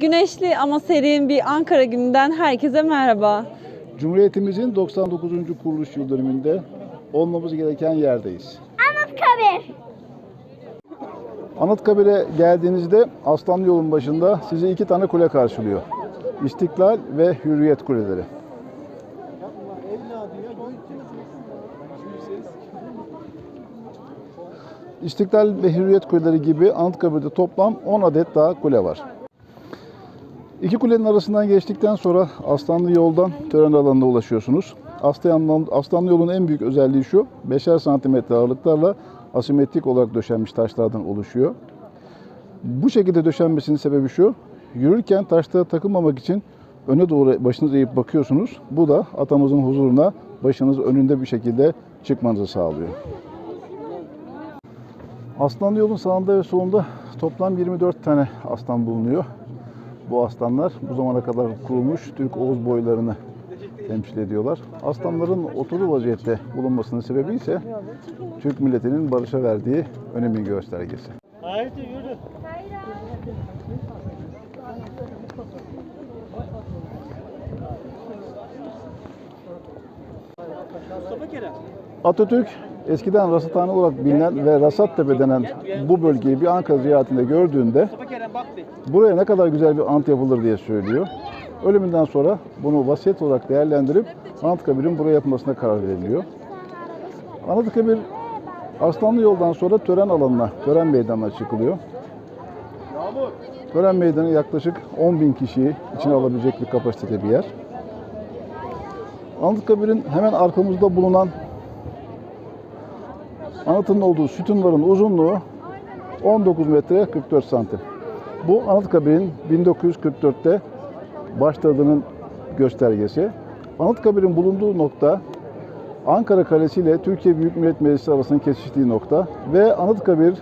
Güneşli ama serin bir Ankara gününden herkese merhaba. Cumhuriyetimizin 99. kuruluş yıl dönümünde olmamız gereken yerdeyiz. Anıtkabir. Anıtkabir'e geldiğinizde Aslanlı yolun başında sizi iki tane kule karşılıyor. İstiklal ve Hürriyet kuleleri. İstiklal ve Hürriyet kuleleri gibi Anıtkabir'de toplam 10 adet daha kule var. İki kulenin arasından geçtikten sonra Aslanlı yoldan tören alanına ulaşıyorsunuz. Aslanlı, Aslanlı yolun en büyük özelliği şu, 5'er santimetre ağırlıklarla asimetrik olarak döşenmiş taşlardan oluşuyor. Bu şekilde döşenmesinin sebebi şu, yürürken taşlara takılmamak için öne doğru başınızı eğip bakıyorsunuz. Bu da atamızın huzuruna başınız önünde bir şekilde çıkmanızı sağlıyor. Aslanlı yolun sağında ve solunda toplam 24 tane aslan bulunuyor. Bu aslanlar bu zamana kadar kurulmuş Türk Oğuz boylarını temsil ediyorlar. Aslanların oturur vaziyette bulunmasının sebebi ise Türk milletinin barışa verdiği önemin göstergesi. Haydi yürü. Mustafa Kerem. Atatürk eskiden Rasathane olarak bilinen ve Rasattepe denen bu bölgeyi bir Ankara ziyaretinde gördüğünde buraya ne kadar güzel bir ant yapılır diye söylüyor. Ölümünden sonra bunu vasiyet olarak değerlendirip Anıtkabir'in buraya yapılmasına karar veriliyor. Anıtkabir Aslanlı yoldan sonra tören alanına, tören meydanına çıkılıyor. Tören meydanı yaklaşık 10 bin kişiyi içine alabilecek bir kapasitede bir yer. Anıtkabir'in hemen arkamızda bulunan anıtın olduğu sütunların uzunluğu 19 metre 44 santim. Bu Anıtkabir'in 1944'te başladığının göstergesi. Anıtkabir'in bulunduğu nokta Ankara Kalesi ile Türkiye Büyük Millet Meclisi arasının kesiştiği nokta ve Anıtkabir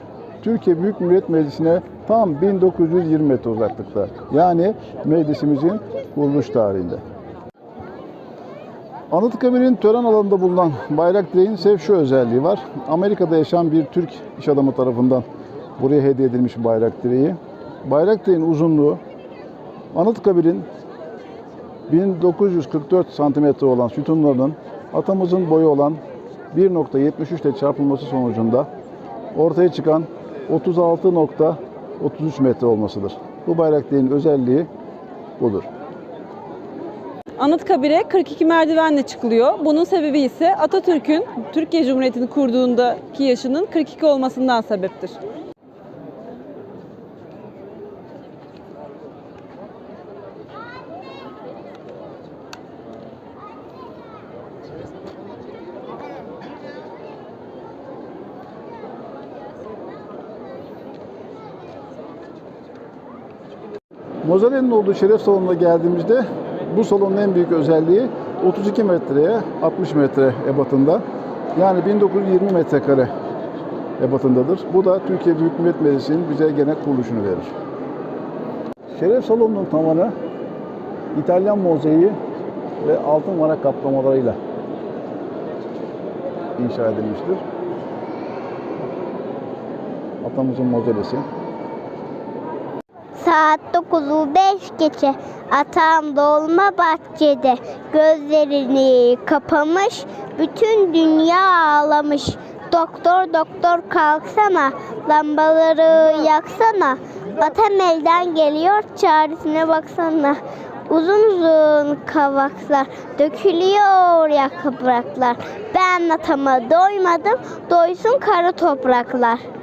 Türkiye Büyük Millet Meclisi'ne tam 1920 metre uzaklıkta. Yani meclisimizin kuruluş tarihinde. Anıtkabir'in tören alanında bulunan bayrak direğin ise şu özelliği var. Amerika'da yaşayan bir Türk iş adamı tarafından buraya hediye edilmiş bayrak direği. Bayrak direğin uzunluğu Anıtkabir'in 1944 santimetre olan sütunlarının atamızın boyu olan 1.73 ile çarpılması sonucunda ortaya çıkan 36.33 metre olmasıdır. Bu bayrak direğin özelliği budur. Anıtkabir'e 42 merdivenle çıkılıyor. Bunun sebebi ise Atatürk'ün Türkiye Cumhuriyeti'ni kurduğundaki yaşının 42 olmasından sebeptir. Mozarenin olduğu şeref salonuna geldiğimizde bu salonun en büyük özelliği 32 metreye 60 metre ebatında. Yani 1920 metrekare ebatındadır. Bu da Türkiye Büyük Millet Meclisi'nin bize gene kuruluşunu verir. Şeref salonunun tavanı İtalyan mozaiği ve altın varak kaplamalarıyla inşa edilmiştir. Atamızın mozelesi. Saat 9'u 5 geçe atam dolma bahçede gözlerini kapamış bütün dünya ağlamış. Doktor doktor kalksana lambaları yaksana atam elden geliyor çaresine baksana. Uzun uzun kavaklar dökülüyor yapraklar. Ben atama doymadım doysun kara topraklar.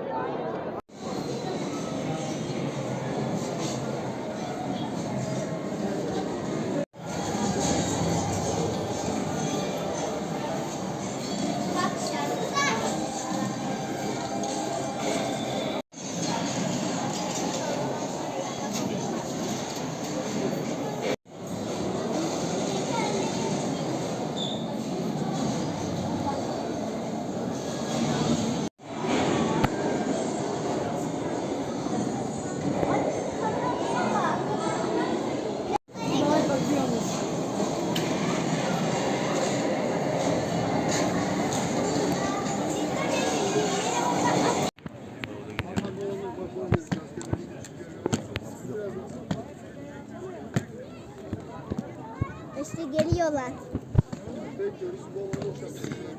İşte geliyorlar.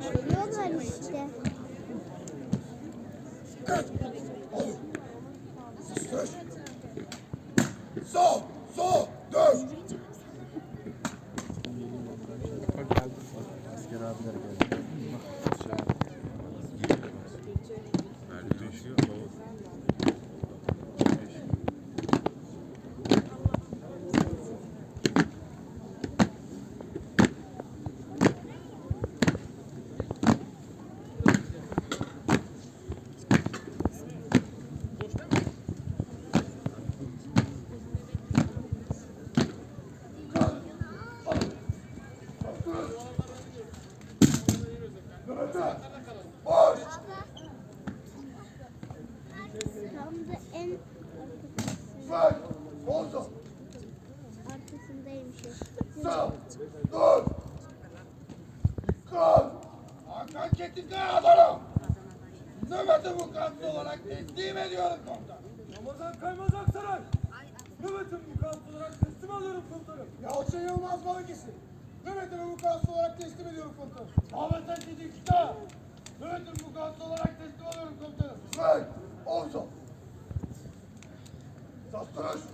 Geliyorlar işte. Sol, sol, Dur. Kal. Hakan Çetinkaya adına. Nöbeti vukuatlı olarak teslim ediyorum komutan. Ramazan Kaymaz Aksaray. Nöbetim vukuatlı olarak teslim alıyorum komutanım. Yalçın Yılmaz Balıkesir. Nöbetimi vukuatlı olarak teslim ediyorum komutanım. Ahmet Aziz İkta. Nöbetimi vukuatlı olarak teslim alıyorum komutanım. Ver. Oldu. Sastırış.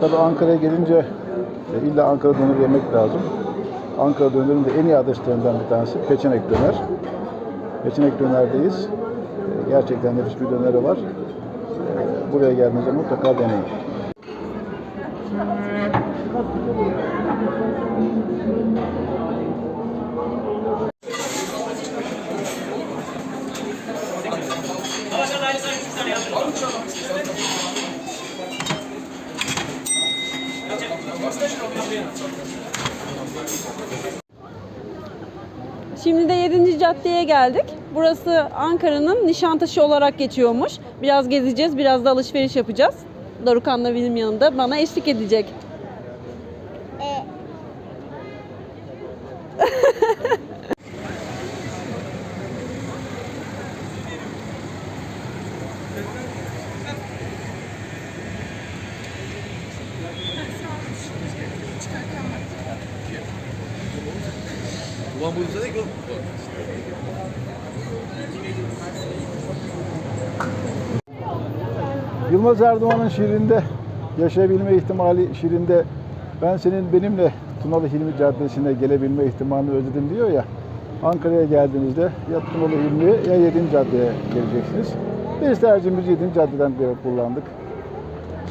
Tabii Ankara'ya gelince e, illa Ankara döneri yemek lazım. Ankara dönerinin de en iyi adreslerinden bir tanesi Peçenek Döner. Peçenek Döner'deyiz. E, Gerçekten nefis bir döneri var. E, Buraya geldiğinizde mutlaka deneyin. Şimdi de 7. caddeye geldik. Burası Ankara'nın Nişantaşı olarak geçiyormuş. Biraz gezeceğiz, biraz da alışveriş yapacağız. Dorukan da benim yanımda bana eşlik edecek. E, Yılmaz Erdoğan'ın şiirinde yaşayabilme ihtimali şiirinde ben senin benimle Tunalı Hilmi Caddesi'ne gelebilme ihtimalini özledim diyor ya. Ankara'ya geldiğinizde ya Tunalı Hilmi'ye ya 7. Cadde'ye geleceksiniz. Biz tercihimizi 7. Cadde'den beri kullandık.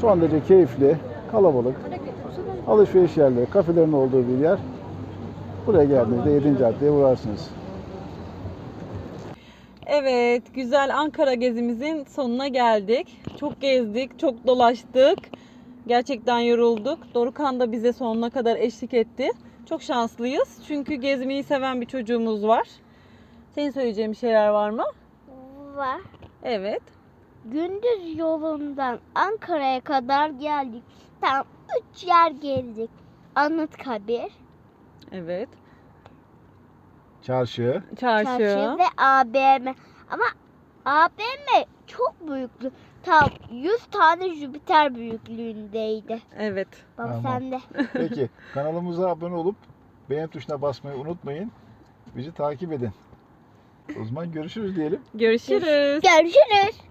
Son derece keyifli, kalabalık, alışveriş yerleri, kafelerin olduğu bir yer. Buraya geldiğinizde 7. Cadde'ye uğrarsınız. Evet, güzel Ankara gezimizin sonuna geldik. Çok gezdik, çok dolaştık. Gerçekten yorulduk. Dorukan da bize sonuna kadar eşlik etti. Çok şanslıyız. Çünkü gezmeyi seven bir çocuğumuz var. Senin söyleyeceğin bir şeyler var mı? var. Evet. Gündüz yolundan Ankara'ya kadar geldik. Tam üç yer gezdik. Anıtkabir, Evet. Çarşı. Çarşı. çarşı ve ABM. Ama ABM çok büyüktü. Tam 100 tane Jüpiter büyüklüğündeydi. Evet. Baba Tamam. sende. Peki kanalımıza abone olup beğen tuşuna basmayı unutmayın. Bizi takip edin. O zaman görüşürüz diyelim. Görüşürüz. Görüşürüz.